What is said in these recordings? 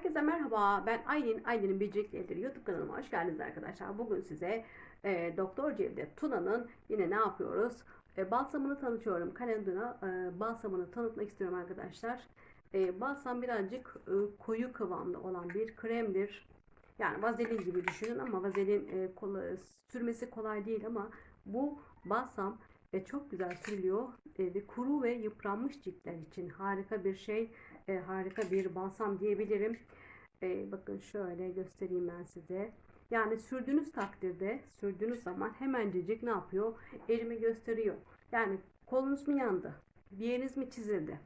Herkese merhaba. Ben Aylin. Aylin'in Becerikli Elleri YouTube kanalıma hoş geldiniz arkadaşlar. Bugün size e, Doktor Cevdet Tuna'nın yine ne yapıyoruz? E, balsamını tanıtıyorum. Kalendula e, balsamını tanıtmak istiyorum arkadaşlar. E, balsam birazcık e, koyu kıvamda olan bir kremdir. Yani vazelin gibi düşünün ama vazelin e, kolay, sürmesi kolay değil ama bu balsam e, çok güzel sürülüyor e, ve kuru ve yıpranmış ciltler için harika bir şey, e, harika bir balsam diyebilirim. E, bakın şöyle göstereyim ben size. Yani sürdüğünüz takdirde, sürdüğünüz zaman hemencecik ne yapıyor? Elimi gösteriyor. Yani kolunuz mu yandı? Bir yeriniz mi çizildi?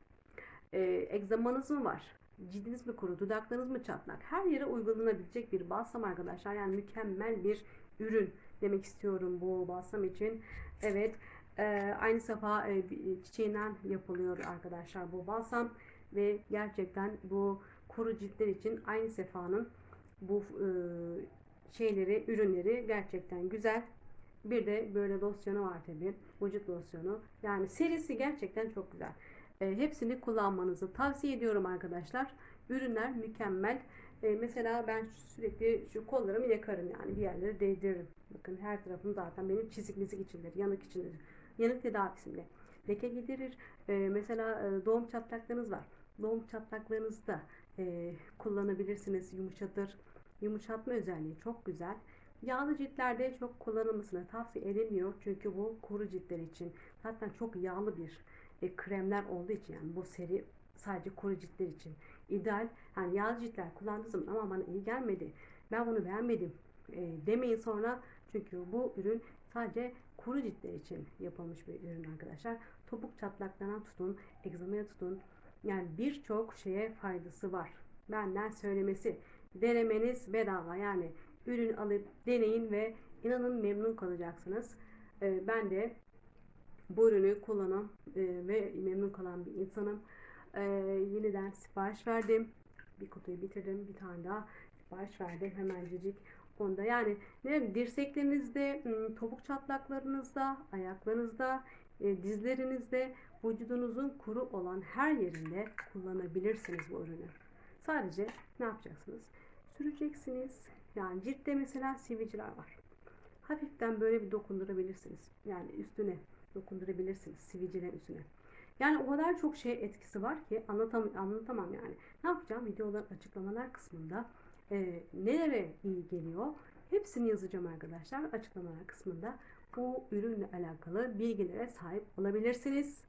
E, egzamanız mı var? Cildiniz mi kuru? Dudaklarınız mı çatlak? Her yere uygulanabilecek bir balsam arkadaşlar. Yani mükemmel bir ürün demek istiyorum bu balsam için. Evet. E, aynı safa e, çiçeğinden yapılıyor arkadaşlar bu balsam ve gerçekten bu kuru ciltler için aynı sefanın bu e, şeyleri, ürünleri gerçekten güzel. Bir de böyle losyonu var tabi. Vücut losyonu. Yani serisi gerçekten çok güzel. E, hepsini kullanmanızı tavsiye ediyorum arkadaşlar. Ürünler mükemmel. E, mesela ben sürekli şu kollarımı yakarım yani bir yerlere değdiririm. Bakın her tarafım zaten benim çizik mizik içindir, yanık içindir. Yanık tedavisinde. Leke giderir. E, mesela e, doğum çatlaklarınız var. Doğum çatlaklarınızda e, kullanabilirsiniz. Yumuşatır. Yumuşatma özelliği çok güzel. Yağlı ciltlerde çok kullanılmasını tavsiye edilmiyor. Çünkü bu kuru ciltler için. Zaten çok yağlı bir e, kremler olduğu için yani bu seri sadece kuru ciltler için ideal. Yani yağlı ciltler kullandığı ama bana iyi gelmedi. Ben bunu beğenmedim e, demeyin sonra. Çünkü bu ürün sadece kuru ciltler için yapılmış bir ürün arkadaşlar. Topuk çatlaklarına tutun, egzamaya tutun. Yani birçok şeye faydası var. Benden söylemesi. Denemeniz bedava. Yani ürün alıp deneyin ve inanın memnun kalacaksınız. Ee, ben de bu ürünü kullanan e, ve memnun kalan bir insanım. Ee, yeniden sipariş verdim. Bir kutuyu bitirdim. Bir tane daha sipariş verdim. Hemencecik onda yani ne dirseklerinizde, topuk çatlaklarınızda, ayaklarınızda, e, dizlerinizde, vücudunuzun kuru olan her yerinde kullanabilirsiniz bu ürünü. Sadece ne yapacaksınız? Süreceksiniz. Yani ciltte mesela sivilceler var. Hafiften böyle bir dokundurabilirsiniz. Yani üstüne dokundurabilirsiniz sivilceler üstüne. Yani o kadar çok şey etkisi var ki anlatam anlatamam yani. Ne yapacağım? Videoların açıklamalar kısmında e, nelere iyi geliyor hepsini yazacağım arkadaşlar. Açıklamalar kısmında bu ürünle alakalı bilgilere sahip olabilirsiniz.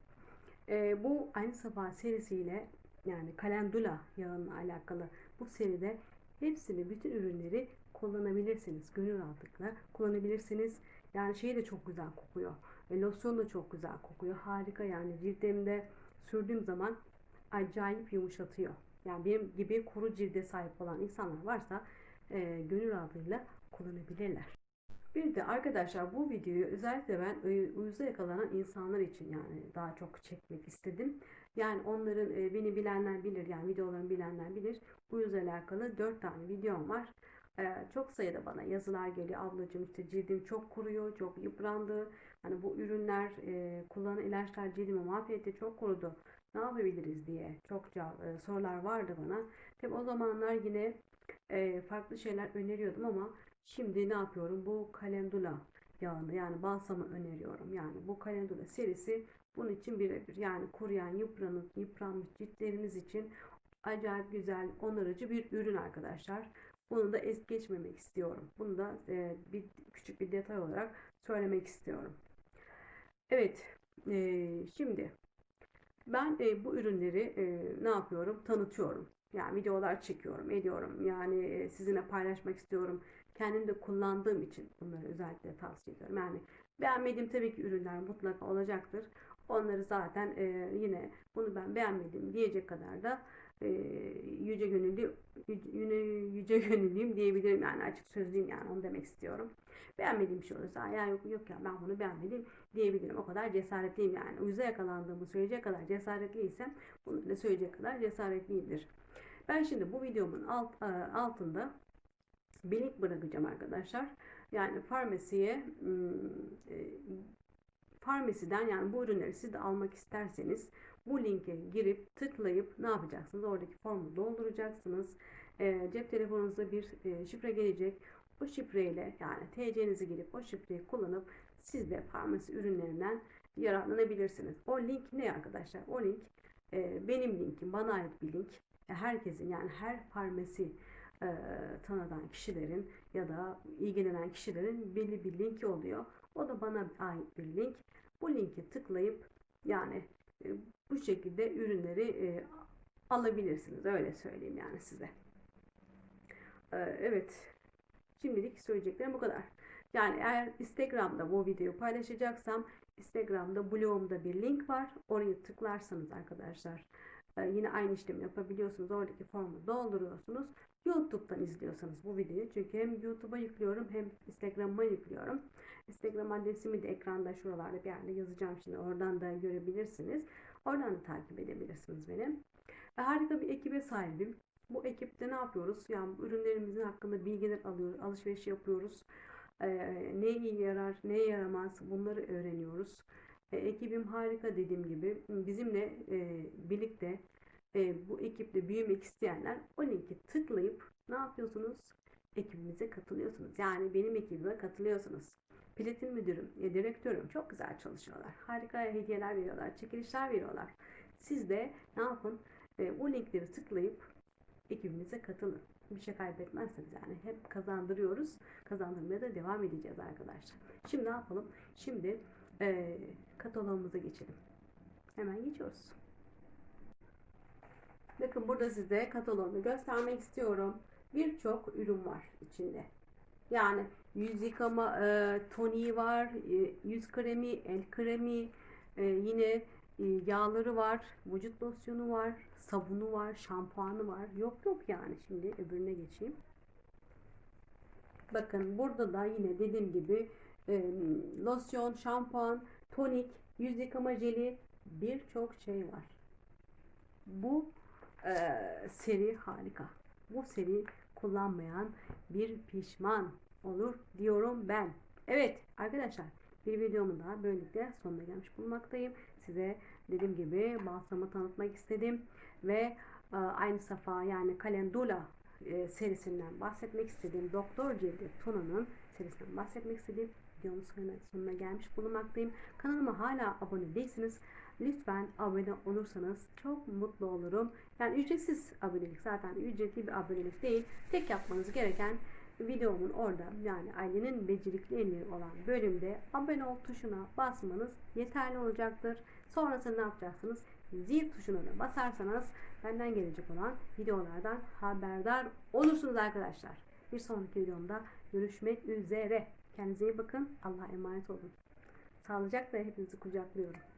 E, bu aynı sabah serisiyle yani kalendula yağının alakalı bu seride hepsini bütün ürünleri kullanabilirsiniz. Gönül rahatlıkla kullanabilirsiniz. Yani şey de çok güzel kokuyor. E, losyon da çok güzel kokuyor. Harika yani cildimde sürdüğüm zaman acayip yumuşatıyor. Yani benim gibi kuru cilde sahip olan insanlar varsa e, gönül rahatlığıyla kullanabilirler. Bir de arkadaşlar bu videoyu özellikle ben uyuza yakalanan insanlar için yani daha çok çekmek istedim. Yani onların e, beni bilenler bilir yani videolarımı bilenler bilir. Uyuzla alakalı 4 tane videom var. E, çok sayıda bana yazılar geliyor. Ablacığım işte cildim çok kuruyor, çok yıprandı. Hani bu ürünler, e, kullanılan ilaçlar cildimi mahvetti, çok kurudu. Ne yapabiliriz diye çokça sorular vardı bana. Tabi o zamanlar yine farklı şeyler öneriyordum ama Şimdi ne yapıyorum? Bu kalendula yağını yani balsamı öneriyorum. Yani bu kalendula serisi bunun için birebir. Yani kuruyan, yıpranık, yıpranmış ciltleriniz için acayip güzel, onarıcı bir ürün arkadaşlar. Bunu da es geçmemek istiyorum. Bunu da e, bir küçük bir detay olarak söylemek istiyorum. Evet, e, şimdi ben e, bu ürünleri e, ne yapıyorum? Tanıtıyorum. Yani videolar çekiyorum, ediyorum. Yani e, sizinle paylaşmak istiyorum. Kendim de kullandığım için bunları özellikle tavsiye ediyorum. Yani beğenmediğim tabii ki ürünler mutlaka olacaktır. Onları zaten e, yine bunu ben beğenmedim diyecek kadar da e, yüce gönüllü yüce, yüce gönüllüyüm diyebilirim yani açık sözlüyüm yani onu demek istiyorum. Beğenmediğim bir şey olursa ya yok yok ya ben bunu beğenmedim diyebilirim. O kadar cesaretliyim yani. Uyuza yakalandığımı söyleyecek kadar cesaretliysem bunu da söyleyecek kadar cesaretliyimdir. Ben şimdi bu videomun alt, e, altında bir link bırakacağım arkadaşlar. Yani farmasiye hmm, e, farmasiden yani bu ürünleri siz de almak isterseniz bu linke girip tıklayıp ne yapacaksınız? Oradaki formu dolduracaksınız. E, cep telefonunuza bir e, şifre gelecek. O şifreyle yani TC'nizi girip o şifreyi kullanıp siz de farmasi ürünlerinden yararlanabilirsiniz. O link ne arkadaşlar? O link benim linkim. Bana ait bir link. Herkesin yani her farmasi e, tanıdan kişilerin ya da ilgilenen kişilerin belli bir linki oluyor. O da bana ait bir link. Bu linke tıklayıp yani e, bu şekilde ürünleri e, alabilirsiniz. Öyle söyleyeyim yani size. E, evet. Şimdilik söyleyeceklerim bu kadar. Yani eğer Instagram'da bu videoyu paylaşacaksam Instagram'da blogumda bir link var. Oraya tıklarsanız arkadaşlar e, yine aynı işlemi yapabiliyorsunuz. Oradaki formu dolduruyorsunuz. YouTube'dan izliyorsanız bu videoyu çünkü hem YouTube'a yüklüyorum hem Instagram'a yüklüyorum. Instagram adresimi de ekranda şuralarda bir yerde yazacağım şimdi. Oradan da görebilirsiniz. Oradan da takip edebilirsiniz beni. Ve harika bir ekibe sahibim. Bu ekipte ne yapıyoruz? Yani bu ürünlerimizin hakkında bilgiler alıyoruz, alışveriş yapıyoruz. Ee, ne iyi yarar, ne yaramaz bunları öğreniyoruz. E, ekibim harika dediğim gibi. Bizimle e, birlikte e, bu ekiple büyümek isteyenler o linki tıklayıp ne yapıyorsunuz? Ekibimize katılıyorsunuz. Yani benim ekibime katılıyorsunuz. Platin müdürüm, e, direktörüm çok güzel çalışıyorlar. Harika hediyeler veriyorlar, çekilişler veriyorlar. Siz de ne yapın? E, bu linkleri tıklayıp ekibimize katılın. Bir şey kaybetmezsiniz yani. Hep kazandırıyoruz. Kazandırmaya da devam edeceğiz arkadaşlar. Şimdi ne yapalım? Şimdi e, katalogumuza geçelim. Hemen geçiyoruz. Bakın burada size kataloğunu göstermek istiyorum. Birçok ürün var içinde. Yani yüz yıkama e, toniği var, e, yüz kremi, el kremi, e, yine e, yağları var, vücut losyonu var, sabunu var, şampuanı var. Yok yok yani şimdi öbürüne geçeyim. Bakın burada da yine dediğim gibi e, losyon, şampuan, tonik, yüz yıkama jeli birçok şey var. Bu e, seri harika. Bu seri kullanmayan bir pişman olur diyorum ben. Evet arkadaşlar bir videomun daha böylelikle sonuna gelmiş bulunmaktayım. Size dediğim gibi balsamı tanıtmak istedim ve e, aynı safa yani Calendula e, serisinden bahsetmek istediğim Doktor Cevdet Tuna'nın serisinden bahsetmek istediğim videonun sonuna, sonuna gelmiş bulunmaktayım. Kanalıma hala abone değilsiniz. Lütfen abone olursanız çok mutlu olurum. Yani ücretsiz abonelik zaten ücretli bir abonelik değil. Tek yapmanız gereken videomun orada yani ailenin becerikli elleri olan bölümde abone ol tuşuna basmanız yeterli olacaktır. Sonrasında ne yapacaksınız? Zil tuşuna da basarsanız benden gelecek olan videolardan haberdar olursunuz arkadaşlar. Bir sonraki videomda görüşmek üzere. Kendinize iyi bakın. Allah'a emanet olun. Sağlıcakla hepinizi kucaklıyorum.